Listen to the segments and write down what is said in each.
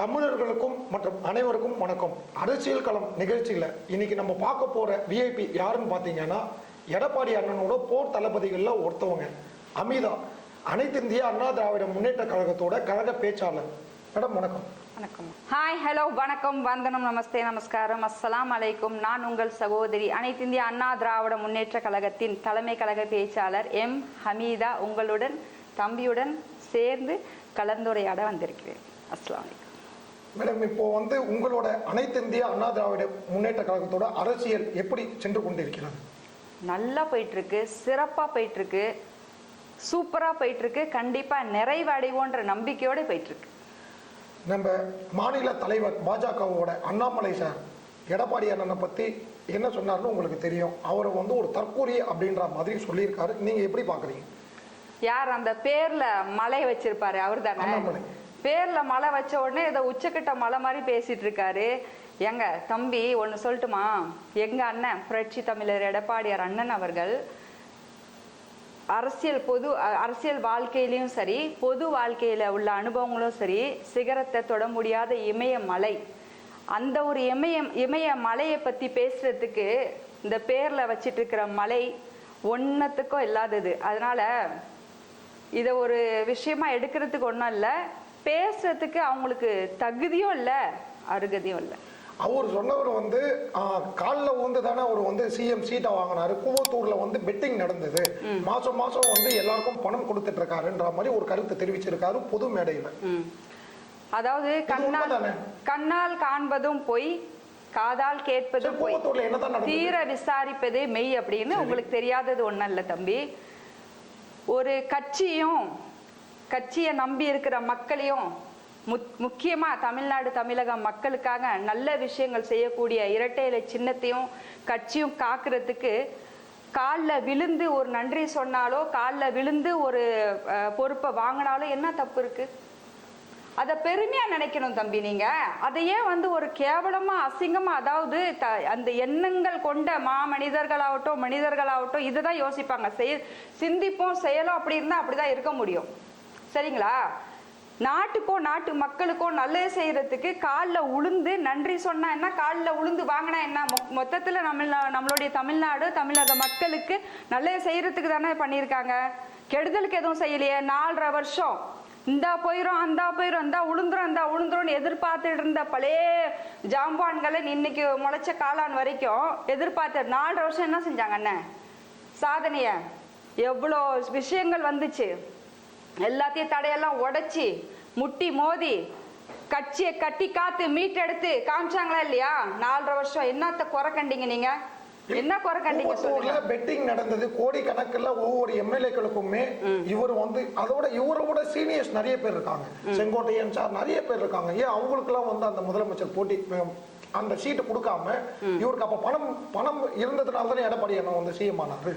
தமிழர்களுக்கும் மற்றும் அனைவருக்கும் வணக்கம். அரசியல் களம் நிகழ்ச்சியில் இன்னைக்கு நம்ம பார்க்க போற விஐபி யாருன்னு பார்த்தீங்கன்னா எடப்பாடி அண்ணனோட போர் தளபதிகளில் ஒருத்தவங்க. அமிதா அனைத்து இந்திய அண்ணா திராவிட முன்னேற்ற கழகத்தோட கழக பேச்சாளர். மேடம் வணக்கம். வணக்கம். ஹாய் ஹலோ வணக்கம். வந்தனம் நமஸ்தே நமஸ்காரம். அஸ்ஸலாம் அலைக்கும். நான் உங்கள் சகோதரி அனைத்து இந்திய அண்ணா திராவிட முன்னேற்ற கழகத்தின் தலைமை கழக பேச்சாளர் எம். ஹமீதா உங்களுடன் தம்பியுடன் சேர்ந்து கலந்துரையாட வந்திருக்கிறேன். அஸ்லாம் அலைக்கும். மேடம் இப்போ வந்து உங்களோட அனைத்து இந்திய அண்ணா திராவிட முன்னேற்ற கழகத்தோட அரசியல் எப்படி சென்று கொண்டிருக்கிறது? நல்லா போயிட்டு இருக்கு சிறப்பா போயிட்டு இருக்கு சூப்பரா போயிட்டு இருக்கு கண்டிப்பா நிறைவடைவோன்ற நம்பிக்கையோட போயிட்டு இருக்கு நம்ம மாநில தலைவர் பாஜகவோட அண்ணாமலை சார் எடப்பாடி அண்ணனை பத்தி என்ன சொன்னார்னு உங்களுக்கு தெரியும். அவரை வந்து ஒரு தற்கூரி அப்படின்ற மாதிரி சொல்லியிருக்காரு. நீங்க எப்படி பாக்குறீங்க? யார் அந்த பேர்ல மலை வச்சிருப்பாரு அவர் தானே. பேர்ல மலை வச்ச உடனே ஏதோ உச்சக்கிட்ட மலை மாதிரி பேசிட்டு இருக்காரு. எங்க தம்பி ஒன்னு சொல்லட்டுமா? எங்க அண்ணன் புரட்சி தமிழர் எடப்பாடியார் அண்ணன் அவர்கள் அரசியல் பொது அரசியல் வாழ்க்கையிலையும் சரி பொது வாழ்க்கையில உள்ள அனுபவங்களும் சரி சிகரத்தை தொட முடியாத இமய மலை. அந்த ஒரு இமய இமய மலையை பத்தி பேசுறதுக்கு இந்த பேர்ல வச்சிட்டு இருக்கிற மலை ஒன்னத்துக்கும் இல்லாதது. அதனால இதை ஒரு விஷயமா எடுக்கிறதுக்கு ஒன்றும் இல்லை. பேசுறதுக்கு அவங்களுக்கு தகுதியும் இல்லை அருகதையும் இல்லை. அவர் சொன்னவர் வந்து காலில் ஊந்து தானே அவர் வந்து சிஎம் சீட்டை வாங்கினாரு. கூவத்தூர்ல வந்து பெட்டிங் நடந்தது. மாசம் மாசம் வந்து எல்லாருக்கும் பணம் கொடுத்துட்டு இருக்காருன்ற மாதிரி ஒரு கருத்தை தெரிவிச்சிருக்காரு பொது மேடையில. அதாவது கண்ணால்? கண்ணால் காண்பதும் பொய் காதால் கேட்பதும் பொய். தீர விசாரிப்பதே மெய் அப்படின்னு உங்களுக்கு தெரியாதது ஒண்ணும் இல்ல தம்பி. ஒரு கட்சியும் கட்சியை நம்பி இருக்கிற மக்களையும் முக்கியமாக தமிழ்நாடு தமிழக மக்களுக்காக நல்ல விஷயங்கள் செய்யக்கூடிய இரட்டை இலை சின்னத்தையும் கட்சியும் காக்கிறதுக்கு காலில் விழுந்து ஒரு நன்றி சொன்னாலோ காலில் விழுந்து ஒரு பொறுப்பை வாங்கினாலோ என்ன தப்பு இருக்கு? அதை பெருமையாக நினைக்கணும் தம்பி நீங்கள் அதையே வந்து ஒரு கேவலமாக அசிங்கமாக அதாவது த- அந்த எண்ணங்கள் கொண்ட மா மனிதர்களாகட்டும் மனிதர்களாகட்டும் இதுதான் யோசிப்பாங்க. செய் சிந்திப்போம் செயலும் அப்படி இருந்தால் அப்படி தான் இருக்க முடியும். சரிங்களா? நாட்டுக்கோ நாட்டு மக்களுக்கோ நல்லது செய்யறதுக்கு காலில் உளுந்து நன்றி சொன்னா என்ன? காலில் உளுந்து வாங்கினா என்ன? மொ- நம்மள நம்ம நம்மளுடைய தமிழ்நாடு தமிழக மக்களுக்கு நல்லது செய்யறதுக்கு தானே பண்ணியிருக்காங்க. கெடுதலுக்கு எதுவும் செய்யலையே? நாலரை வருஷம். இந்தா போயிரும் அந்தா போயிரும் இந்தா உளுந்துரும் இந்தா உளுந்துரும்னு எதிர்பார்த்துட்டு இருந்த பழைய ஜாம்பான்களை இன்னைக்கு முளைச்ச காளான் வரைக்கும் எதிர்பார்த்து நாலரை வருஷம் என்ன செஞ்சாங்க அண்ணன் சாதனைய. எவ்வளோ விஷயங்கள் வந்துச்சு. எல்லாத்தையும் தடையெல்லாம் உடைச்சி முட்டி மோதி கட்சியை கட்டி காத்து மீட்டெடுத்து காமிச்சாங்களா இல்லையா? நாலரை வருஷம். என்னத்த குறை கண்டீங்க நீங்க? என்ன குறை கண்டீங்க சொல்லுங்க. பெட்டிங் நடந்தது. கோடி கணக்குல ஒவ்வொரு எம்எல்ஏக்களுக்குமே இவர் வந்து அதோட இவரோட சீனியர்ஸ் நிறைய பேர் இருக்காங்க. செங்கோட்டையன் சார் நிறைய பேர் இருக்காங்க. ஏன் அவங்களுக்கு எல்லாம் வந்து அந்த முதலமைச்சர் போட்டி அந்த சீட்டு கொடுக்காம இவருக்கு அப்ப பணம் பணம் இருந்ததுனால தானே எடப்பாடி அண்ணன் வந்து சிஎம் ஆனாரு?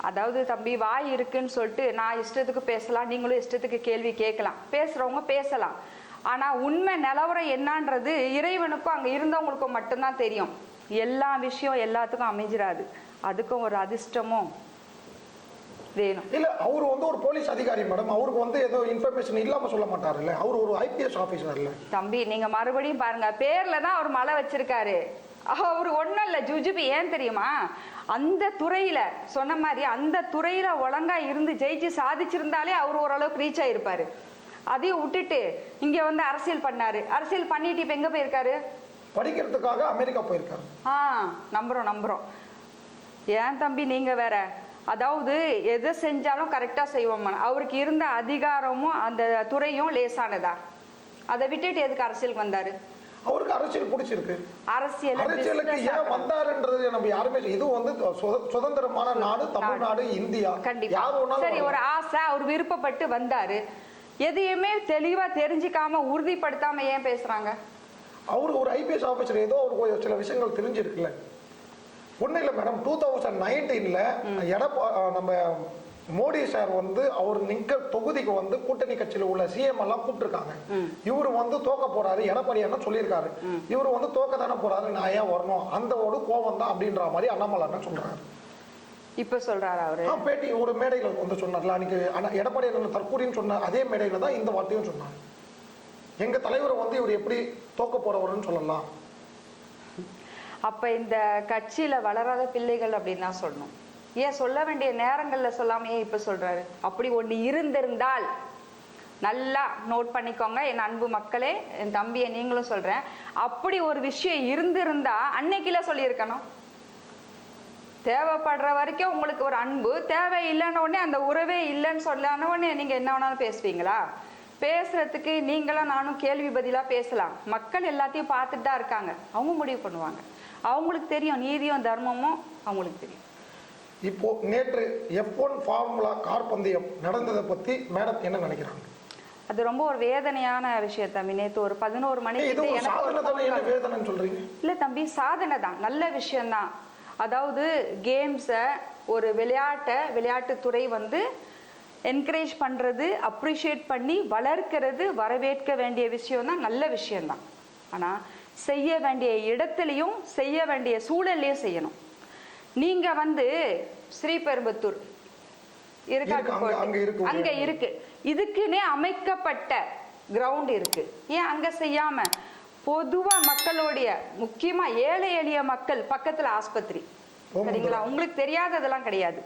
அதாவது தம்பி வாய் இருக்குன்னு சொல்லிட்டு நான் இஷ்டத்துக்கு பேசலாம் நீங்களும் இஷ்டத்துக்கு கேள்வி கேட்கலாம். பேசுறவங்க பேசலாம். ஆனா உண்மை நிலவரம் என்னன்றது இறைவனுக்கும் அங்க இருந்தவங்களுக்கும் மட்டும்தான் தெரியும். எல்லா விஷயம் எல்லாத்துக்கும் அமைஞ்சிராது. அதுக்கும் ஒரு அதிர்ஷ்டமும் வேணும். இல்ல அவர் வந்து ஒரு போலீஸ் அதிகாரி மேடம். அவருக்கு வந்து ஏதோ இன்ஃபர்மேஷன் இல்லாம சொல்ல மாட்டாருல்ல. அவர் ஒரு ஐபிஎஸ் ஆபீசர் இல்ல. தம்பி நீங்க மறுபடியும் பாருங்க. பேர்ல தான் அவர் மலை வச்சிருக்காரு. அவர் ஒண்ணும் இல்ல ஜுஜுபி ஏன் தெரியுமா? அந்த துறையில சொன்ன மாதிரி அந்த துறையில ஒழுங்கா இருந்து ஜெயிச்சு சாதிச்சிருந்தாலே அவர் ஓரளவுக்கு ரீச் ஆயிருப்பாரு. அதையும் விட்டுட்டு இங்க வந்து அரசியல் பண்ணாரு. அரசியல் பண்ணிட்டு இப்ப எங்க போயிருக்காரு? படிக்கிறதுக்காக அமெரிக்கா போயிருக்காரு. ஆ நம்புறோம் நம்புறோம். ஏன் தம்பி நீங்க வேற? அதாவது எதை செஞ்சாலும் கரெக்டா செய்வோம். அவருக்கு இருந்த அதிகாரமும் அந்த துறையும் லேசானதா? அதை விட்டுட்டு எதுக்கு அரசியலுக்கு வந்தாரு? அவருக்கு அரசியல் பிடிச்சிருக்கு. அரசியல் அரசியலுக்கு ஏன் வந்தாருன்றது நம்ம யாருமே இது வந்து சுத- சுதந்திரமான நாடு தமிழ்நாடு இந்தியா. சரி ஒரு. ஆசை அவர் விருப்பப்பட்டு வந்தாரு. எதையுமே தெளிவா தெரிஞ்சுக்காம உறுதிப்படுத்தாம ஏன் பேசுறாங்க? அவரு ஒரு ஐபிஎஸ் ஆபீசர் ஏதோ அவருக்கு ஒரு சில விஷயங்கள் தெரிஞ்சிருக்குல்ல. ஒன்றும் இல்லை மேடம் டூ தௌசண்ட் நைன்டீன்ல எடப்பா நம்ம மோடி சார் வந்து அவர் நிக்க தொகுதிக்கு வந்து கூட்டணி கட்சியில உள்ள சிஎம் எல்லாம் கூப்பிட்டுருக்காங்க. இவரு வந்து தோக்க போறாரு எடப்பாடி சொல்லியிருக்காரு? இவரு வந்து தோக்க தானே போறாரு நான் ஏன் வரணும்? அந்த ஒரு கோவம் தான் அப்படின்ற மாதிரி அண்ணாமலை அண்ணன் சொல்றாரு. இப்ப சொல்றாரு அவரு? பேட்டி ஒரு மேடையில வந்து சொன்னார்ல அன்னைக்கு அண்ணா எடப்பாடி அண்ணன் தற்கூரின்னு சொன்ன அதே மேடையில தான் இந்த வார்த்தையும் சொன்னார். எங்க தலைவரை வந்து இவர் எப்படி தோக்க போறவர்னு சொல்லலாம். அப்ப இந்த கட்சியில வளராத பிள்ளைகள் அப்படின்னு தான் சொல்லணும். ஏன் சொல்ல வேண்டிய நேரங்களில் சொல்லாமையே ஏன் சொல்கிறாரு அப்படி ஒன்று இருந்திருந்தால் நல்லா நோட் பண்ணிக்கோங்க. என் அன்பு மக்களே என் தம்பியை நீங்களும் சொல்கிறேன் அப்படி ஒரு விஷயம் இருந்திருந்தா அன்னைக்கில சொல்லியிருக்கணும். தேவைப்படுற வரைக்கும் உங்களுக்கு ஒரு அன்பு தேவை இல்லைன்ன உடனே அந்த உறவே இல்லைன்னு சொல்லான உடனே நீங்கள் என்ன வேணாலும் பேசுவீங்களா? பேசுறதுக்கு நீங்களும் நானும் கேள்வி பதிலாக பேசலாம். மக்கள் எல்லாத்தையும் பார்த்துட்டு தான் இருக்காங்க. அவங்க முடிவு பண்ணுவாங்க. அவங்களுக்கு தெரியும் நீதியும் தர்மமும் அவங்களுக்கு தெரியும். இப்போ நேற்று எஃப் ஒன் ஃபார்முலா கார் பந்தயம் நடந்ததை பத்தி மேடம் என்ன நினைக்கிறாங்க? அது ரொம்ப ஒரு வேதனையான விஷயம் தம்பி. நேத்து ஒரு பதினோரு மணிக்கு எனக்கு சொல்றீங்க? இல்ல தம்பி சாதனை தான். நல்ல விஷயம்தான். அதாவது கேம்ஸை ஒரு விளையாட்டை விளையாட்டுத்துறை வந்து என்கரேஜ் பண்றது அப்ரிஷியேட் பண்ணி வளர்க்கிறது வரவேற்க வேண்டிய விஷயம் தான் நல்ல விஷயம்தான். ஆனா செய்ய வேண்டிய இடத்துலையும் செய்ய வேண்டிய சூழல்லையும் செய்யணும். நீங்க வந்து ஸ்ரீபெரும்புத்தூர். இருக்காட்டு இருக்கு அங்க இருக்கு. இதுக்குன்னே அமைக்கப்பட்ட கிரவுண்ட் இருக்கு. ஏன் அங்க செய்யாம? பொதுவா மக்களுடைய முக்கியமா ஏழை எளிய மக்கள் பக்கத்துல ஆஸ்பத்திரி. சரிங்களா? உங்களுக்கு தெரியாததெல்லாம் கிடையாது.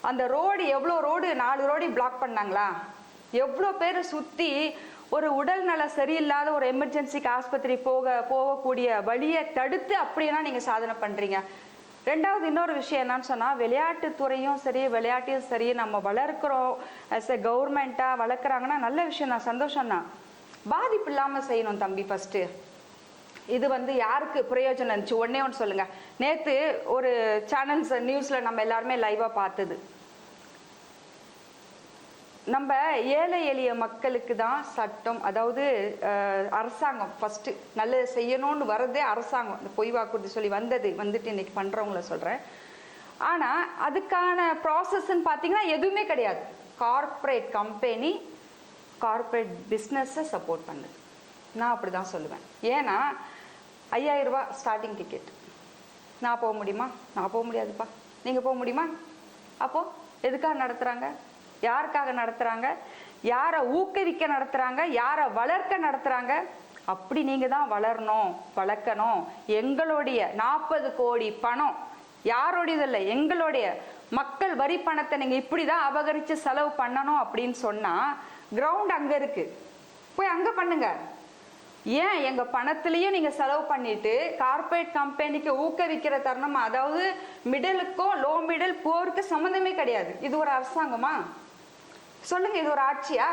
அந்த ரோடு எவ்வளோ ரோடு? நாலு ரோடு பிளாக் பண்ணாங்களா? எவ்வளோ பேர் சுத்தி ஒரு உடல் நல சரியில்லாத ஒரு எமர்ஜென்சிக்கு ஆஸ்பத்திரி போக போகக்கூடிய வழியை தடுத்து அப்படியெல்லாம் நீங்க சாதனை பண்றீங்க. ரெண்டாவது இன்னொரு விஷயம் என்னன்னு சொன்னா விளையாட்டுத்துறையும் சரி விளையாட்டையும் சரி நம்ம வளர்க்குறோம் as எ கவர்மெண்ட்டா வளர்க்குறாங்கன்னா நல்ல விஷயம் தான் சந்தோஷம் தான் பாதிப்பு இல்லாம செய்யணும் தம்பி ஃபர்ஸ்ட் இது வந்து யாருக்கு பிரயோஜனம்? இருந்துச்சு ஒன்னே ஒன்று சொல்லுங்க. நேத்து ஒரு சேனல்ஸ் நியூஸ்ல நம்ம எல்லாருமே லைவா பார்த்தது. நம்ம ஏழை எளிய மக்களுக்கு தான் சட்டம் அதாவது அரசாங்கம் ஃபஸ்ட்டு நல்லது செய்யணும்னு வரதே அரசாங்கம். இந்த பொய் வாக்குறுதி சொல்லி வந்தது வந்துட்டு இன்னைக்கு பண்ணுறவங்கள சொல்கிறேன் ஆனால் அதுக்கான ப்ராசஸ்ன்னு பார்த்தீங்கன்னா எதுவுமே கிடையாது. கார்ப்பரேட் கம்பெனி கார்ப்பரேட் பிஸ்னஸை சப்போர்ட் பண்ணுது. நான் அப்படி தான் சொல்லுவேன். ஏன்னா ஐயாயிரரூபா ஸ்டார்டிங் டிக்கெட் நான் போக முடியுமா? நான் போக முடியாதுப்பா. நீங்கள் போக முடியுமா? அப்போது எதுக்காக நடத்துகிறாங்க யாருக்காக நடத்துகிறாங்க யாரை ஊக்குவிக்க நடத்துகிறாங்க யாரை வளர்க்க நடத்துகிறாங்க அப்படி நீங்கள் தான் வளரணும் வளர்க்கணும். எங்களுடைய நாற்பது கோடி பணம் யாரோடையது இல்லை எங்களுடைய மக்கள் வரி பணத்தை நீங்கள் இப்படி தான் அபகரித்து செலவு பண்ணணும் அப்படின்னு சொன்னால் கிரவுண்ட் அங்கே இருக்குது போய் அங்கே பண்ணுங்க. ஏன் எங்கள் பணத்துலேயும் நீங்கள் செலவு பண்ணிட்டு கார்ப்பரேட் கம்பெனிக்கு ஊக்குவிக்கிற தருணம்? அதாவது மிடலுக்கும் லோ மிடில் போருக்கு சம்மந்தமே கிடையாது. இது ஒரு அரசாங்கமா? சொல்லுங்க இது ஒரு ஆட்சியா?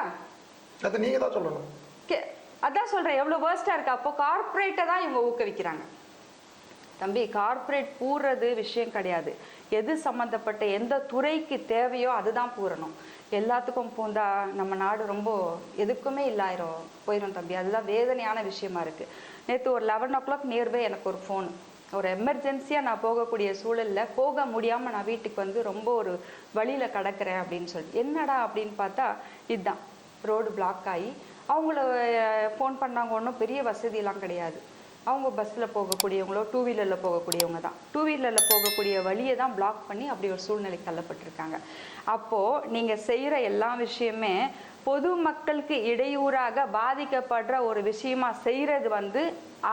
அது நீங்க தான் சொல்லணும். அதான் சொல்றேன் எவ்வளவு வேர்ஸ்டா இருக்கு? அப்போ கார்ப்பரேட்டை தான் இவங்க ஊக்குவிக்கிறாங்க. தம்பி கார்ப்பரேட் பூர்றது விஷயம் கிடையாது. எது சம்பந்தப்பட்ட எந்த துறைக்கு தேவையோ அதுதான் பூரணும். எல்லாத்துக்கும் பூந்தா நம்ம நாடு ரொம்ப எதுக்குமே இல்லாயிரும் போயிடும் தம்பி. அதுதான் வேதனையான விஷயமா இருக்கு. நேற்று ஒரு லெவன் ஓ கிளாக் நியர்பை எனக்கு ஒரு ஃபோன் ஒரு எமர்ஜென்சியாக நான் போகக்கூடிய சூழலில் போக முடியாமல் நான் வீட்டுக்கு வந்து ரொம்ப ஒரு வழியில் கிடக்கிறேன் அப்படின்னு சொல்லி. என்னடா அப்படின்னு பார்த்தா இதுதான். ரோடு பிளாக் ஆகி அவங்கள ஃபோன் பண்ணாங்க. ஒன்றும் பெரிய வசதியெலாம் கிடையாது. அவங்க பஸ்ஸில் போகக்கூடியவங்களோ டூ வீலரில் போகக்கூடியவங்க தான். டூ வீலரில் போகக்கூடிய வழியை தான் பிளாக் பண்ணி அப்படி ஒரு சூழ்நிலை தள்ளப்பட்டிருக்காங்க. அப்போது நீங்கள் செய்கிற எல்லா விஷயமே பொது மக்களுக்கு இடையூறாக பாதிக்கப்படுற ஒரு விஷயமா செய்கிறது வந்து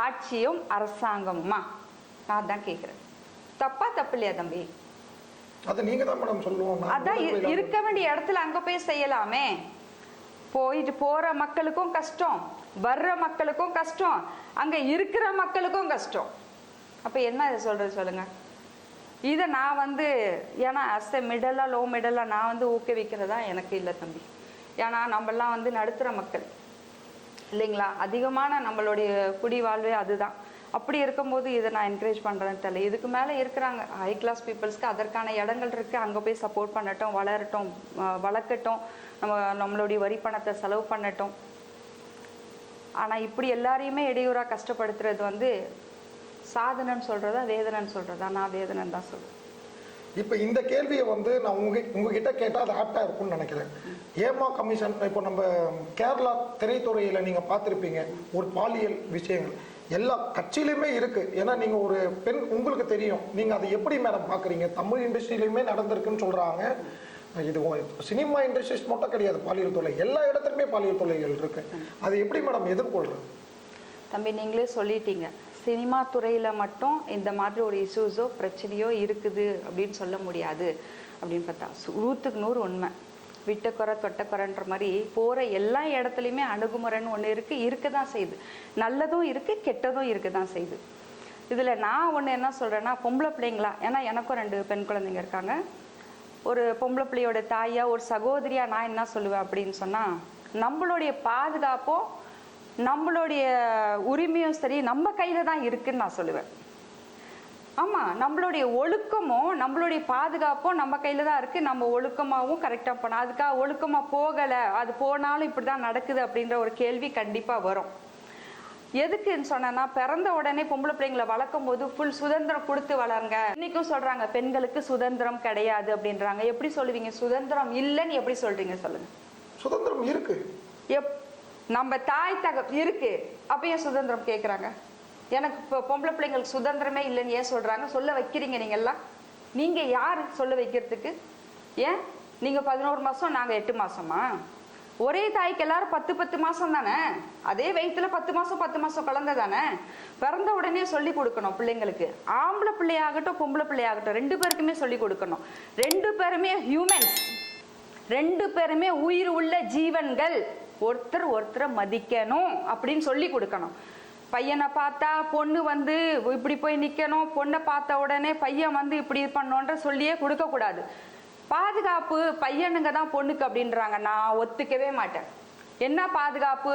ஆட்சியும் அரசாங்கமுமா? நான் தான் கேட்குறேன் தப்பா தப்பு இல்லையா தம்பி? அது நீங்க தான் மேடம் சொல்லணும் நான் அதான் இருக்க வேண்டிய இடத்துல அங்க போய் செய்யலாமே. போயிட்டு போற மக்களுக்கும் கஷ்டம். வர்ற மக்களுக்கும் கஷ்டம். அங்க இருக்கிற மக்களுக்கும் கஷ்டம். அப்ப என்ன இதை சொல்றது சொல்லுங்க. இதை நான் வந்து ஏன்னா அஸ் எ மிடலா லோ மிடலா நான் வந்து ஊக்குவிக்கிறதா எனக்கு இல்லை தம்பி. ஏன்னா நம்மெல்லாம் வந்து நடுத்தர மக்கள். இல்லைங்களா? அதிகமான நம்மளுடைய குடி வாழ்வே அதுதான். அப்படி இருக்கும்போது இதை நான் என்கரேஜ் பண்ணுறேன்னு தெரியல. இதுக்கு மேலே இருக்கிறாங்க. ஹை கிளாஸ் பீப்புள்ஸ்க்கு அதற்கான இடங்கள் இருக்குது அங்கே போய் சப்போர்ட் பண்ணட்டும் வளரட்டும் வளர்க்கட்டும். நம்ம நம்மளுடைய வரி பணத்தை செலவு பண்ணட்டும். ஆனால் இப்படி எல்லாரையுமே இடையூறாக கஷ்டப்படுத்துறது வந்து சாதனைன்னு சொல்கிறதா வேதனைன்னு சொல்கிறதா நான் வேதனைன்னு தான் சொல்கிறேன் இப்போ இந்த கேள்வியை வந்து நான் உங்க உங்ககிட்ட கேட்டால் அது ஆப்டாக இருக்கும்னு நினைக்கிறேன். ஏமா கமிஷன் இப்போ நம்ம கேரளா திரைத்துறையில் நீங்கள் பார்த்துருப்பீங்க ஒரு பாலியல் விஷயங்கள். எல்லா கட்சியிலுமே இருக்கு. ஏன்னா நீங்க ஒரு பெண் உங்களுக்கு தெரியும். நீங்க அதை எப்படி மேடம் பாக்குறீங்க? தமிழ் இண்டஸ்ட்ரியிலுமே நடந்திருக்குன்னு சொல்றாங்க. இது சினிமா இண்டஸ்ட்ரீஸ் மட்டும் கிடையாது பாலியல் தொல்லை. எல்லா இடத்துலையுமே பாலியல் தொல்லைகள் இருக்கு. அது எப்படி மேடம் எதிர்கொள்றது? தம்பி நீங்களே சொல்லிட்டீங்க. சினிமா துறையில மட்டும் இந்த மாதிரி ஒரு இஷ்யூஸோ பிரச்சனையோ இருக்குது அப்படின்னு சொல்ல முடியாது அப்படின்னு பார்த்தா நூற்றுக்கு நூறு உண்மை. விட்டக்குறை தொட்டக்குறைன்ற மாதிரி போகிற எல்லா இடத்துலையுமே அணுகுமுறைன்னு ஒன்று இருக்குது இருக்க தான் செய்யுது. நல்லதும் இருக்குது கெட்டதும் இருக்க தான் செய்யுது. இதில் நான் ஒன்று என்ன சொல்கிறேன்னா பொம்பளை பிள்ளைங்களா? ஏன்னா எனக்கும் ரெண்டு பெண் குழந்தைங்க இருக்காங்க. ஒரு பொம்பளை பிள்ளையோட தாயாக ஒரு சகோதரியாக நான் என்ன சொல்லுவேன் அப்படின்னு சொன்னால் நம்மளுடைய பாதுகாப்பும் நம்மளுடைய உரிமையும் சரி நம்ம கையில் தான் இருக்குதுன்னு நான் சொல்லுவேன். ஆமா நம்மளுடைய ஒழுக்கமும் நம்மளுடைய பாதுகாப்பும் நம்ம கையில தான் இருக்கு. நம்ம ஒழுக்கமாவும் கரெக்டா பண்ண அதுக்காக ஒழுக்கமா போகல அது போனாலும் இப்படிதான் நடக்குது அப்படின்ற ஒரு கேள்வி கண்டிப்பா வரும். எதுக்குன்னு சொன்னா பிறந்த உடனே பொம்பளை பிள்ளைங்களை வளர்க்கும் போது ஃபுல் சுதந்திரம் கொடுத்து வளருங்க. இன்னைக்கும் சொல்றாங்க பெண்களுக்கு சுதந்திரம் கிடையாது அப்படின்றாங்க. எப்படி சொல்லுவீங்க? சுதந்திரம் இல்லைன்னு எப்படி சொல்றீங்க? சொல்லுங்க. சுதந்திரம் இருக்கு. எப் நம்ம தாய் தக இருக்கு. அப்ப ஏன் சுதந்திரம் கேக்குறாங்க? எனக்கு இப்போ பொம்பளை பிள்ளைங்களுக்கு சுதந்திரமே இல்லைன்னு ஏன் சொல்கிறாங்க சொல்ல வைக்கிறீங்க நீங்கள்லாம் நீங்கள் யார்? சொல்ல வைக்கிறதுக்கு. ஏன்? நீங்கள் பதினோரு மாதம் நாங்கள் எட்டு மாதமா ஒரே தாய்க்கு எல்லாரும் பத்து பத்து மாதம் தானே? அதே வயிற்றுல பத்து மாதம் பத்து மாதம் குழந்த தானே? பிறந்த உடனே சொல்லி கொடுக்கணும் பிள்ளைங்களுக்கு. ஆம்பளை பிள்ளையாகட்டும் பொம்பளை பிள்ளையாகட்டும் ரெண்டு பேருக்குமே சொல்லி கொடுக்கணும். ரெண்டு பேருமே ஹியூமன்ஸ் ரெண்டு பேருமே உயிர் உள்ள ஜீவன்கள். ஒருத்தர் ஒருத்தரை மதிக்கணும் அப்படின்னு சொல்லி கொடுக்கணும். பையனை பார்த்தா பொண்ணு வந்து இப்படி போய் நிக்கணும் பொண்ணை பார்த்த உடனே பையன் வந்து இப்படி பண்ணோன்ற சொல்லியே கொடுக்க கூடாது. பாதுகாப்பு பையனுங்க தான் பொண்ணுக்கு அப்படின்றாங்க. நான் ஒத்துக்கவே மாட்டேன். என்ன பாதுகாப்பு?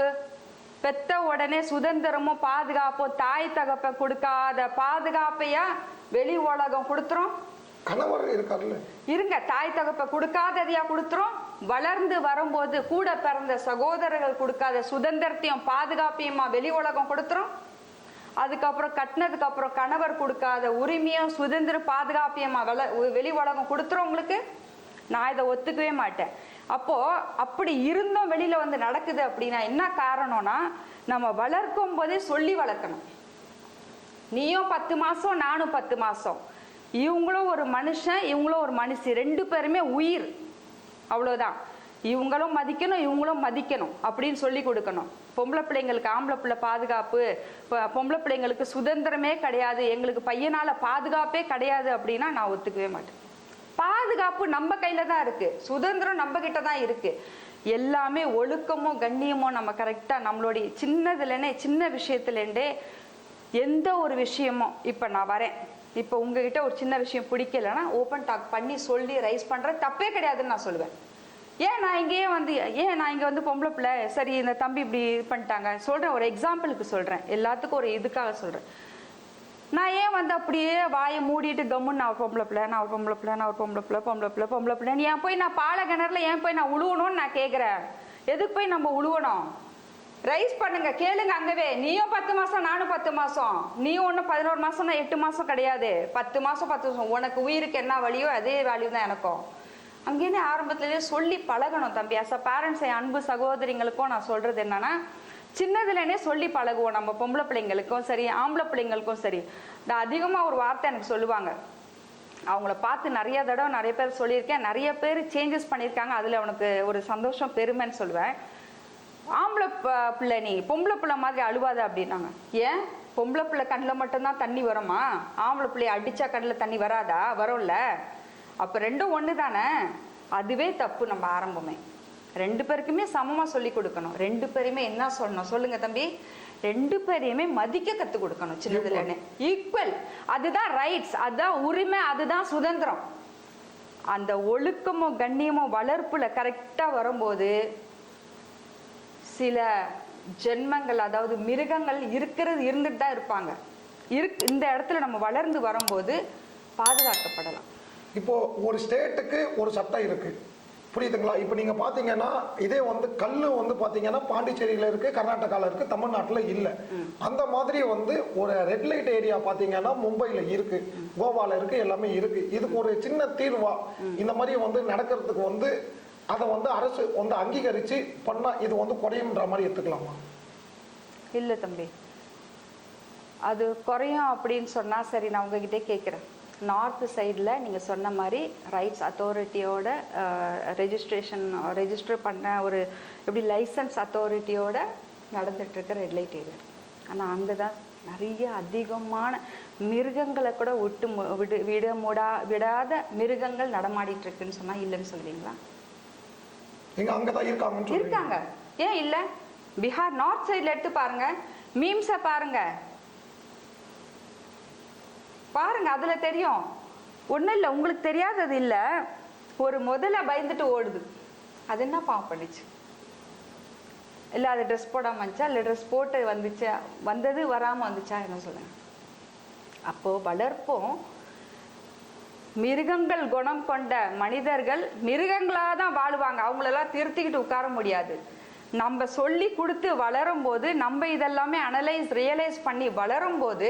பெத்த உடனே சுதந்திரமும் பாதுகாப்பும் தாய் தகப்ப கொடுக்காத பாதுகாப்பையா வெளி உலகம் கொடுத்துரும்? கணவர் இருக்காருல்ல. இருங்க தாய் தகப்ப கொடுக்காததையா கொடுத்துரும்? வளர்ந்து வரும்போது கூட பிறந்த சகோதரர்கள் கொடுக்காத சுதந்திரத்தையும் பாதுகாப்பையுமா வெளி உலகம் கொடுத்துரும்? அதுக்கப்புறம் கட்டினதுக்கு அப்புறம் கணவர் கொடுக்காத உரிமையும் சுதந்திர பாதுகாப்பையுமா வள வெளி உலகம் கொடுத்துரும் உங்களுக்கு? நான் இதை ஒத்துக்கவே மாட்டேன். அப்போ அப்படி இருந்தும் வெளியில வந்து நடக்குது அப்படின்னா என்ன காரணம்னா நம்ம வளர்க்கும் போதே சொல்லி வளர்க்கணும். நீயும் பத்து மாசம் நானும் பத்து மாசம். இவங்களும் ஒரு மனுஷன் இவங்களும் ஒரு மனுஷி. ரெண்டு பேருமே உயிர். அவ்வளோதான் இவங்களும் மதிக்கணும் இவங்களும் மதிக்கணும் அப்படின்னு சொல்லி கொடுக்கணும். பொம்பளை பிள்ளைங்களுக்கு ஆம்பளை பிள்ளை பாதுகாப்பு பொம்பளை பிள்ளைங்களுக்கு சுதந்திரமே கிடையாது. எங்களுக்கு பையனால பாதுகாப்பே கிடையாது அப்படின்னா நான் ஒத்துக்கவே மாட்டேன். பாதுகாப்பு நம்ம கையில தான் இருக்கு. சுதந்திரம் நம்ம கிட்ட தான் இருக்கு. எல்லாமே ஒழுக்கமும் கண்ணியமும் நம்ம கரெக்டா நம்மளுடைய சின்னதுலனே சின்ன விஷயத்துலேருந்தே எந்த ஒரு விஷயமும் இப்போ நான் வரேன். இப்போ உங்ககிட்ட ஒரு சின்ன விஷயம் பிடிக்கலன்னா ஓப்பன் டாக் பண்ணி சொல்லி ரைஸ் பண்ணுறேன் தப்பே கிடையாதுன்னு நான் சொல்லுவேன். ஏன் நான் இங்கேயே வந்து ஏன் நான் இங்கே வந்து பொம்பளை பிள்ளை? சரி இந்த தம்பி இப்படி இது பண்ணிட்டாங்க. சொல்கிறேன் ஒரு எக்ஸாம்பிளுக்கு சொல்கிறேன் எல்லாத்துக்கும் ஒரு இதுக்காக சொல்கிறேன் நான் ஏன் வந்து அப்படியே வாயை மூடிட்டு கம்முன்னு நான் பொம்பளை பிள்ளை நான் ஒரு பொம்பளை பிள்ளை நான் ஒரு பொம்பளை பிள்ளை பொம்பளை பிள்ளை பொம்பளை பிள்ளைன்னு ஏன் போய் நான் பாலை கிணறுல ஏன் போய் நான் உழுவணும்னு நான் கேட்குறேன் எதுக்கு போய் நம்ம உழுவணும்? ரைஸ் பண்ணுங்க கேளுங்க அங்கவே. நீயும் பத்து மாசம் நானும் பத்து மாசம். நீயும் ஒன்று பதினோரு மாசம்னா எட்டு மாசம் கிடையாது. பத்து மாசம் பத்து மாசம். உனக்கு உயிருக்கு என்ன வழியோ அதே வேல்யூ தான் எனக்கும். அங்கேயே ஆரம்பத்துலேயே சொல்லி பழகணும் தம்பி. அஸ் அ பேரண்ட்ஸ் என் அன்பு சகோதரிங்களுக்கும் நான் சொல்றது என்னன்னா சின்னதுலேனே சொல்லி பழகுவோம் நம்ம பொம்பளை பிள்ளைங்களுக்கும் சரி ஆம்பளை பிள்ளைங்களுக்கும் சரி. இந்த அதிகமாக ஒரு வார்த்தை எனக்கு சொல்லுவாங்க. அவங்கள பார்த்து நிறைய தடவை நிறைய பேர் சொல்லியிருக்கேன். நிறைய பேர் சேஞ்சஸ் பண்ணியிருக்காங்க. அதில் அவனுக்கு ஒரு சந்தோஷம் பெருமைன்னு சொல்லுவேன். ஆம்பளை பிள்ளை நீ பொம்பளை பிள்ளை மாதிரி அழுவாத அப்படின்னாங்க. ஏன்? பொம்பளை பிள்ளை கண்ணில் மட்டும்தான் தண்ணி வருமா? ஆம்பளை பிள்ளைய அடித்தா கண்ணில் தண்ணி வராதா? வரும்ல. அப்போ ரெண்டும் ஒன்று தானே அதுவே தப்பு நம்ம ஆரம்பமே. ரெண்டு பேருக்குமே சமமாக சொல்லி கொடுக்கணும். ரெண்டு பேரையுமே என்ன சொல்லணும்? சொல்லுங்க தம்பி. ரெண்டு பேரையுமே மதிக்க கத்து கொடுக்கணும் சின்னதுலன்னு. ஈக்குவல் அதுதான் ரைட்ஸ் அதுதான் உரிமை. அதுதான் சுதந்திரம். அந்த ஒழுக்கமோ கண்ணியமோ வளர்ப்புல கரெக்டா வரும்போது சில ஜென்மங்கள் அதாவது மிருகங்கள் இருக்கிறது இருந்துட்டு தான் இருப்பாங்க. இருக் இந்த இடத்துல நம்ம வளர்ந்து வரும்போது பாதுகாக்கப்படலாம். இப்போ ஒரு ஸ்டேட்டுக்கு ஒரு சட்டம் இருக்கு. புரியுதுங்களா? இப்போ நீங்க பாத்தீங்கன்னா இதே வந்து கல்லு வந்து பாத்தீங்கன்னா பாண்டிச்சேரியில இருக்கு கர்நாடகால இருக்கு தமிழ்நாட்டுல இல்ல. அந்த மாதிரி வந்து ஒரு ரெட் லைட் ஏரியா பாத்தீங்கன்னா மும்பைல இருக்கு கோவால இருக்கு எல்லாமே இருக்கு. இதுக்கு ஒரு சின்ன தீர்வா இந்த மாதிரி வந்து நடக்கிறதுக்கு வந்து அதை வந்து அரசு வந்து அங்கீகரிச்சு பண்ணா இது வந்து குறையும்ன்ற மாதிரி எடுத்துக்கலாமா? இல்ல தம்பி. அது குறையும் அப்படின்னு சொன்னா சரி நான் உங்ககிட்ட கேட்குறேன் நார்த் சைடில் நீங்கள் சொன்ன மாதிரி ரைட்ஸ் அத்தாரிட்டியோட ரெஜிஸ்ட்ரேஷன் ரெஜிஸ்டர் பண்ண ஒரு எப்படி லைசன்ஸ் அத்தாரிட்டியோட நடந்துகிட்ருக்க ரெட் லைட் ஏரியா ஆனால் அங்கே தான் நிறைய அதிகமான மிருகங்களை கூட விட்டு விடு விட முடா விடாத மிருகங்கள் நடமாடிட்டு இருக்குன்னு சொன்னால் இல்லைன்னு சொல்லுவீங்களா எங்க அங்க தான் இருக்காங்க இருக்காங்க. ஏன் இல்ல? பீகார் நார்த் சைடுல எடுத்து பாருங்க. மீம்ஸ பாருங்க. பாருங்க அதுல தெரியும். ஒண்ணும் இல்ல உங்களுக்கு தெரியாதது இல்ல. ஒரு முதல்ல பயந்துட்டு ஓடுது. அது என்ன பாவம் பண்ணிச்சு? இல்ல அது ட்ரெஸ் போடாம வந்துச்சா? இல்ல ட்ரெஸ் போட்டு வந்துச்சா? வந்தது வராம வந்துச்சா? என்ன சொல்லுங்க? அப்போ வளர்ப்போம். மிருகங்கள் குணம் கொண்ட மனிதர்கள் மிருகங்களாக தான் வாழுவாங்க. அவங்களெல்லாம் திருத்திக்கிட்டு உட்கார முடியாது. நம்ம சொல்லி கொடுத்து வளரும் போது நம்ம இதெல்லாமே அனலைஸ் ரியலைஸ் பண்ணி வளரும் போது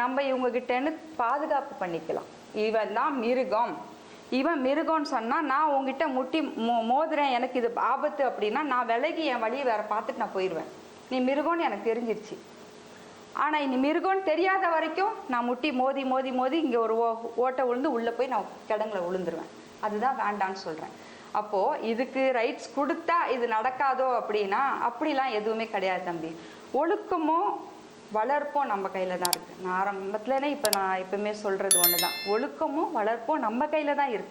நம்ம இவங்க கிட்டேன்னு பாதுகாப்பு பண்ணிக்கலாம். இவன் தான் மிருகம். இவன் மிருகம்னு சொன்னால் நான் உங்ககிட்ட முட்டி மோ மோதுறேன் எனக்கு இது ஆபத்து அப்படின்னா நான் விலகி என் வழியை வேற பார்த்துட்டு நான் போயிடுவேன் நீ மிருகம்னு எனக்கு தெரிஞ்சிருச்சு. ஆனால் இனி மிருகம்னு தெரியாத வரைக்கும் நான் முட்டி மோதி மோதி மோதி இங்கே ஒரு ஓ- ஓட்டை விழுந்து உள்ளே போய் நான் கிடங்குல விழுந்துருவேன் அதுதான் வேண்டான்னு சொல்கிறேன் அப்போது இதுக்கு ரைட்ஸ் கொடுத்தா இது நடக்காதோ அப்படின்னா அப்படிலாம் எதுவுமே கிடையாது தம்பி. ஒழுக்கமும் வளர்ப்பும் நம்ம கையில் தான் இருக்குது நான் ஆரம்பத்துலனே இப்போ நான் எப்பவுமே ஒன்று தான் ஒழுக்கமும் வளர்ப்பும் நம்ம கையில் தான் இருக்குது